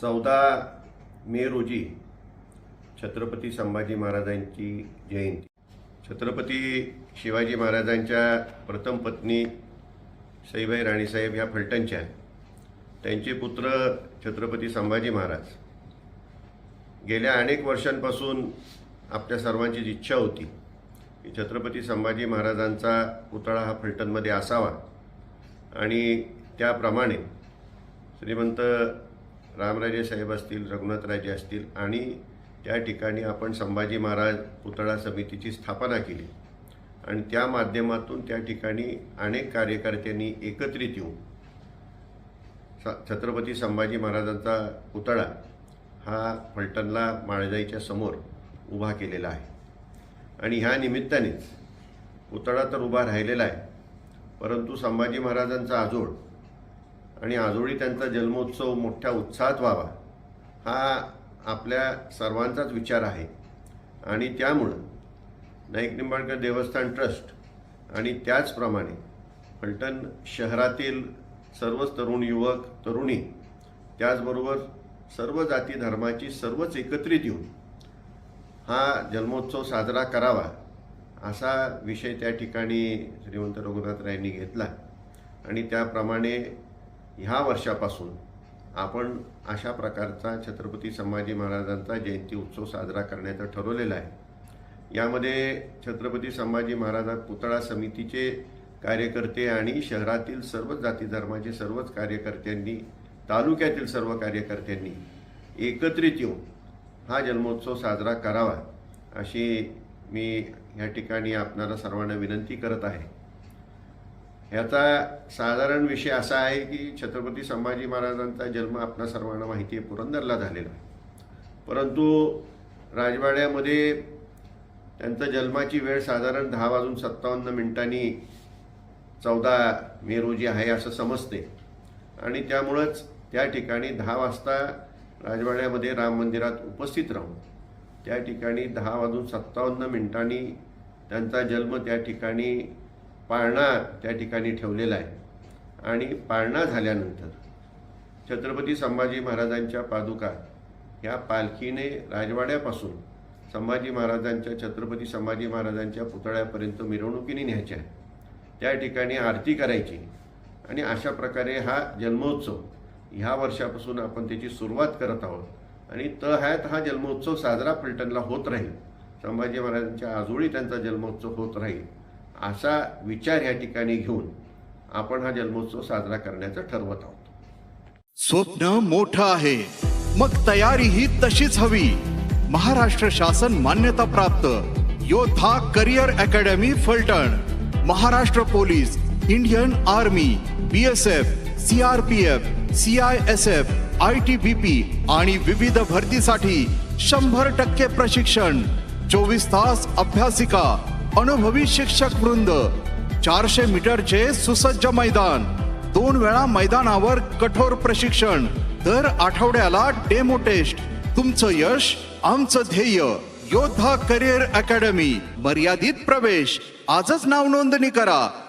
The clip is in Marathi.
चौदा मे रोजी छत्रपती संभाजी महाराजांची जयंती. छत्रपती शिवाजी महाराजांच्या प्रथम पत्नी सईबाई राणीसाहेब ह्या फलटणच्या त्यांचे पुत्र छत्रपती संभाजी महाराज. गेल्या अनेक वर्षांपासून आपल्या सर्वांचीच इच्छा होती की छत्रपती संभाजी महाराजांचा पुतळा हा फलटणमध्ये असावा. आणि त्याप्रमाणे श्रीमंत रामराजे साहेब असतील रघुनाथराजे असतील आणि त्या ठिकाणी आपण संभाजी महाराज पुतळा समितीची स्थापना केली. आणि त्या माध्यमातून त्या ठिकाणी अनेक कार्यकर्त्यांनी एकत्रित येऊन छत्रपती संभाजी महाराजांचा पुतळा हा फलटणला माळजाईच्या समोर उभा केलेला आहे. आणि ह्या निमित्तानेच पुतळा तर उभा राहिलेला आहे परंतु संभाजी महाराजांचा आजोड आणि आजोळी त्यांचा जन्मोत्सव मोठ्या उत्साहात व्हावा हा आपल्या सर्वांचाच विचार आहे. आणि त्यामुळं नाईक निंबाळकर देवस्थान ट्रस्ट आणि त्याचप्रमाणे फलटण शहरातील सर्वच तरुण युवक तरुणी त्याचबरोबर सर्व जाती धर्माची सर्वच एकत्रित येऊन हा जन्मोत्सव साजरा करावा असा विषय त्या ठिकाणी श्रीमंत रघुनाथ रघुनाथरायांनी घेतला. आणि त्याप्रमाणे ह्या वर्षापासून आपण अशा प्रकारचा छत्रपती संभाजी महाराजांचा जयंती उत्सव साजरा करण्याचं ठरवलेला आहे. यामध्ये छत्रपती संभाजी महाराज पुतळा समितीचे कार्यकर्ते आणि शहरातील सर्वच जाती धर्माचे सर्वच कार्यकर्त्यांनी तालुक्यातील सर्व कार्यकर्त्यांनी एकत्रित येऊन हा जन्मोत्सव साजरा करावा अशी मी या ठिकाणी आपणाला सर्वांना विनंती करत आहे. ह्याचा साधारण विषय असा आहे की छत्रपती संभाजी महाराजांचा जन्म आपणा सर्वांना माहिती आहे पुरंदरला झालेला आहे. परंतु राजवाड्यामध्ये त्यांचा जन्माची वेळ साधारण दहा वाजून सत्तावन्न मिनिटांनी चौदा मे रोजी आहे असं समजते. आणि त्यामुळंच त्या ठिकाणी दहा वाजता राजवाड्यामध्ये राम मंदिरात उपस्थित राहून त्या ठिकाणी दहा वाजून सत्तावन्न मिनिटांनी त्यांचा जन्म त्या ठिकाणी पाळणा त्या ठिकाणी ठेवलेला आहे. आणि पाळणा झाल्यानंतर छत्रपती संभाजी महाराजांच्या पादुका ह्या पालखीने राजवाड्यापासून संभाजी महाराजांच्या छत्रपती संभाजी महाराजांच्या पुतळ्यापर्यंत मिरवणुकीने न्यायच्या. त्या ठिकाणी आरती करायची. आणि अशा प्रकारे हा जन्मोत्सव ह्या वर्षापासून आपण त्याची सुरुवात करत आहोत. आणि त हयात हा जन्मोत्सव साजरा फलटणला होत राहील. संभाजी महाराजांच्या आजोळी त्यांचा जन्मोत्सव होत राहील. असा विचार या ठिकाणी घेऊन आपण हा जन्मोत्सव साजरा करण्याचं ठरवत आहोत. स्वप्न मोठं आहे. मग तयारी ही तशीच हवी. महाराष्ट्र शासन मान्यता प्राप्त. Yoddha career academy Phaltan. Maharashtra police Indian army BSF CRPF CISF I T B P आणि विविध भरतीसाठी शंभर टक्के प्रशिक्षण. चोवीस तास अभ्यासिका अनुभवी शिक्षक वृंद चारशे मीटरचे सुसज्ज मैदान दोन वेळा मैदानावर कठोर प्रशिक्षण दर आठवड्याला डेमो टेस्ट. तुमचं यश आमचं ध्येय. योद्धा करिअर अकॅडमी मर्यादित प्रवेश. आजच नाव नोंदणी करा.